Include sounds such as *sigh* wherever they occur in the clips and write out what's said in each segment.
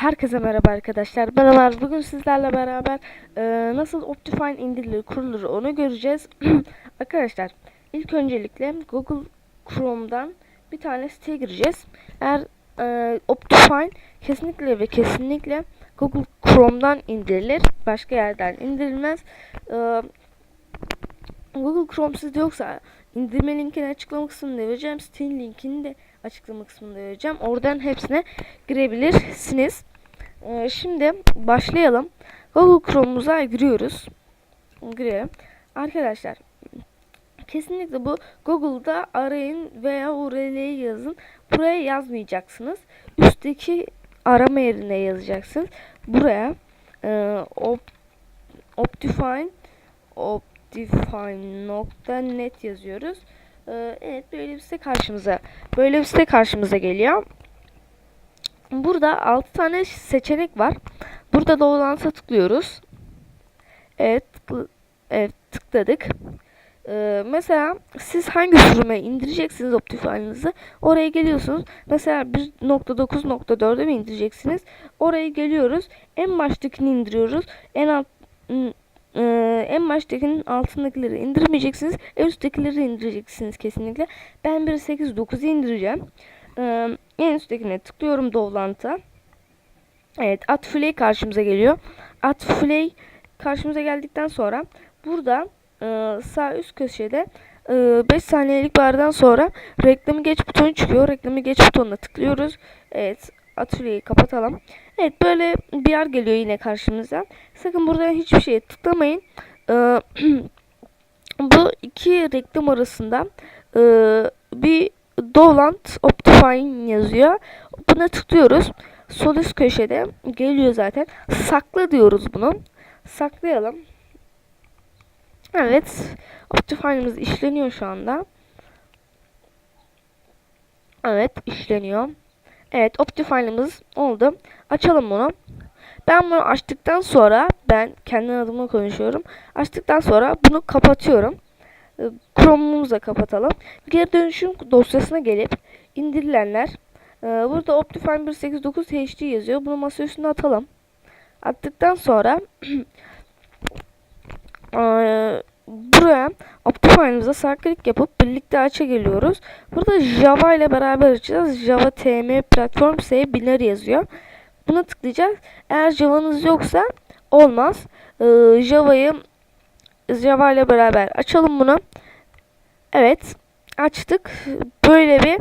Herkese merhaba arkadaşlar. Ben Ömer. Bugün sizlerle beraber e, nasıl Optifine indirilir, kurulur onu göreceğiz. *clears throat* arkadaşlar ilk öncelikle Google Chrome'dan bir tane siteye gireceğiz. Eğer e, Optifine kesinlikle ve kesinlikle Google Chrome'dan indirilir. Başka yerden indirilmez. E, Google Chrome sizde yoksa indirme linkini açıklama kısmında vereceğim. Sitenin linkini de açıklama kısmında vereceğim. Oradan hepsine girebilirsiniz. Ee, şimdi başlayalım. Google Chrome'umuza giriyoruz. Girelim. Arkadaşlar kesinlikle bu Google'da arayın veya URL'yi yazın. Buraya yazmayacaksınız. Üstteki arama yerine yazacaksınız. Buraya e, op, Optifine optifine.net yazıyoruz. Ee, evet böyle bir site karşımıza böyle bir site karşımıza geliyor. Burada 6 tane seçenek var. Burada doğrulansa tıklıyoruz. Evet, evet tıkladık. Ee, mesela siz hangi sürüme indireceksiniz Optifine'ınızı oraya geliyorsunuz. Mesela 1.9.4'e mi indireceksiniz? Oraya geliyoruz. En baştakini indiriyoruz. En alt ee, en baştakinin altındakileri indirmeyeceksiniz. En üsttekileri indireceksiniz kesinlikle. Ben 1.8.9'u indireceğim. Ee, en üsttekine tıklıyorum Dovlant'a. Evet Atflay karşımıza geliyor. Atflay karşımıza geldikten sonra burada e, sağ üst köşede 5 e, saniyelik bardan sonra reklamı geç butonu çıkıyor. Reklamı geç butonuna tıklıyoruz. Evet atölyeyi kapatalım. Evet böyle bir yer geliyor yine karşımıza. Sakın burada hiçbir şeye tıklamayın. Ee, *clears throat* bu iki reklam arasında e, bir Dolant Optifine yazıyor. Buna tıklıyoruz. Sol üst köşede geliyor zaten. Sakla diyoruz bunu. Saklayalım. Evet. Optifine'ımız işleniyor şu anda. Evet işleniyor. Evet Optifine'ımız oldu. Açalım bunu. Ben bunu açtıktan sonra ben kendi adıma konuşuyorum. Açtıktan sonra bunu kapatıyorum. Ee, Chrome'umuzu kapatalım. Geri dönüşüm dosyasına gelip indirilenler e, burada Optifine 189 HD yazıyor. Bunu masa üstüne atalım. Attıktan sonra *clears throat* e, buraya Optifine'ımıza sağ klik yapıp birlikte aça geliyoruz. Burada Java ile beraber açacağız. Java TM Platform S biner yazıyor. Buna tıklayacağız. Eğer Java'nız yoksa olmaz. Ee, Java'yı Java ile beraber açalım bunu. Evet. Açtık. Böyle bir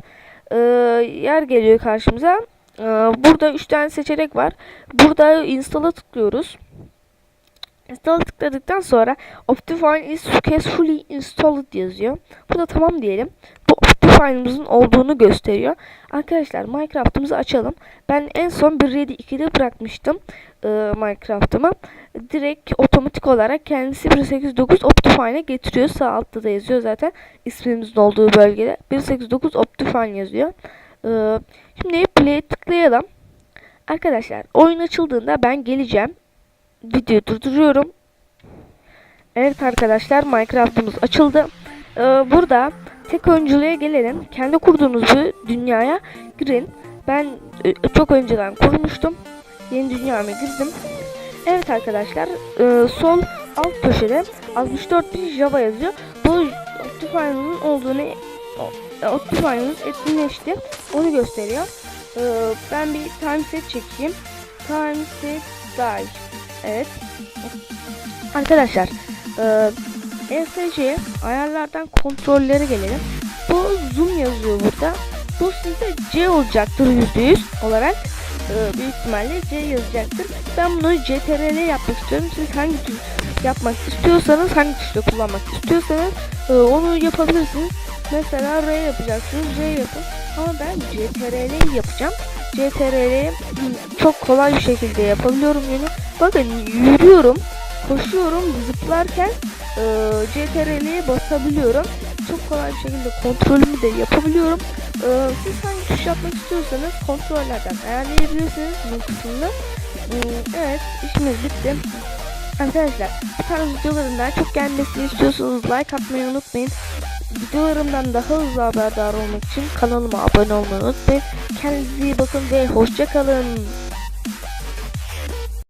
e, yer geliyor karşımıza. E, burada 3 tane seçenek var. Burada install'a tıklıyoruz. Install tıkladıktan sonra Optifine is successfully installed yazıyor. Burada tamam diyelim. Bu Optifine'ımızın olduğunu gösteriyor. Arkadaşlar Minecraft'ımızı açalım. Ben en son 1.7.2'de bırakmıştım e, Minecraft'ımı. Direkt otomatik olarak kendisi 1.8.9 Optifine'e getiriyor. Sağ altta da yazıyor zaten ismimizin olduğu bölgede. 1.8.9 Optifine yazıyor. E, şimdi play'e tıklayalım. Arkadaşlar oyun açıldığında ben geleceğim videoyu durduruyorum. Evet arkadaşlar Minecraft'ımız açıldı. Ee, burada tek oyunculuğa gelelim. Kendi kurduğunuz bir dünyaya girin. Ben e, çok önceden kurmuştum. Yeni dünyama girdim. Evet arkadaşlar e, sol alt köşede 64 bir Java yazıyor. Bu Optifine'ın olduğunu Optifine'ın etkinleşti. Onu gösteriyor. E, ben bir time set çekeyim. Time set die Evet. Arkadaşlar e, ESC ayarlardan kontrollere gelelim. Bu zoom yazıyor burada. Bu sizde C olacaktır %100 olarak. E, büyük ihtimalle C yazacaktır. Ben bunu CTRL yapmak istiyorum. Siz hangi tür yapmak istiyorsanız, hangi tuşla kullanmak istiyorsanız e, onu yapabilirsiniz. Mesela R yapacaksınız. R yapın. Ama ben CTRL yapacağım. CTRL'yi çok kolay bir şekilde yapabiliyorum yani. Bakın yürüyorum, koşuyorum, zıplarken e, CTRL'ye basabiliyorum. Çok kolay bir şekilde kontrolümü de yapabiliyorum. E, siz hangi tuş yapmak istiyorsanız kontrollerden ayarlayabilirsiniz bu kısmını. E, evet işimiz bitti. Arkadaşlar bu tarz videoların daha çok gelmesini istiyorsanız like atmayı unutmayın. Videolarımdan daha hızlı haberdar olmak için kanalıma abone olmayı unutmayın. Kendinize iyi bakın ve hoşçakalın.